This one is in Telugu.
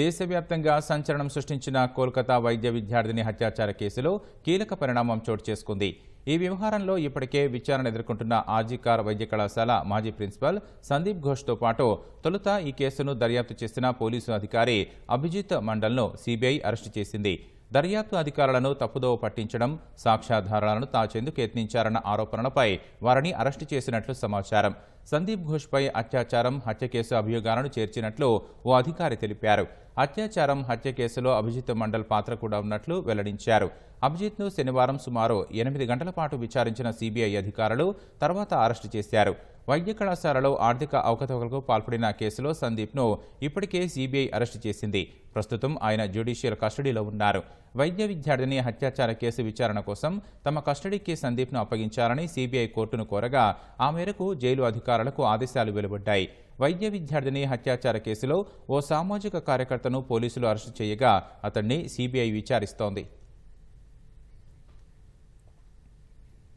దేశవ్యాప్తంగా సంచలనం సృష్టించిన కోల్కతా వైద్య విద్యార్థిని హత్యాచార కేసులో కీలక పరిణామం చోటు చేసుకుంది. ఈ వ్యవహారంలో ఇప్పటికే విచారణ ఎదుర్కొంటున్న ఆర్జీకార్ వైద్య కళాశాల మాజీ ప్రిన్సిపల్ సందీప్ ఘోష్తో పాటు తొలుత ఈ కేసును దర్యాప్తు చేసిన పోలీసు అధికారి అభిజిత్ మండల్ను సీబీఐ అరెస్టు చేసింది. దర్యాప్తు అధికారులను తప్పుదోవ పట్టించడం సాక్ష్యాధారాలను తాచేందుకు యత్నించారన్న ఆరోపణలపై వారిని అరెస్టు చేసినట్లు సమాచారం. సందీప్ ఘోష్పై అత్యాచారం హత్య కేసు అభియోగాలను చేర్చినట్లు ఓ అధికారి తెలిపారు. అత్యాచారం హత్య కేసులో అభిజిత్ మండల్ పాత్ర కూడా ఉన్నట్లు వెల్లడించారు. అభిజిత్ను శనివారం సుమారు ఎనిమిది గంటల పాటు విచారించిన సీబీఐ అధికారులు తర్వాత అరెస్టు చేశారు. వైద్య కళాశాలలో ఆర్థిక అవకతవకలకు పాల్పడిన కేసులో సందీప్ను ఇప్పటికే సీబీఐ అరెస్టు చేసింది. ప్రస్తుతం ఆయన జ్యుడిషియల్ కస్టడీలో ఉన్నారు. వైద్య విద్యార్థిని హత్యాచార కేసు విచారణ కోసం తమ కస్టడీకి సందీప్ను అప్పగించాలని సీబీఐ కోర్టును కోరగా ఆ మేరకు జైలు అధికారులకు ఆదేశాలు వెలువడ్డాయి. వైద్య విద్యార్థిని హత్యాచార కేసులో ఓ సామాజిక కార్యకర్తను పోలీసులు అరెస్టు చేయగా అతన్ని సీబీఐ విచారిస్తోంది.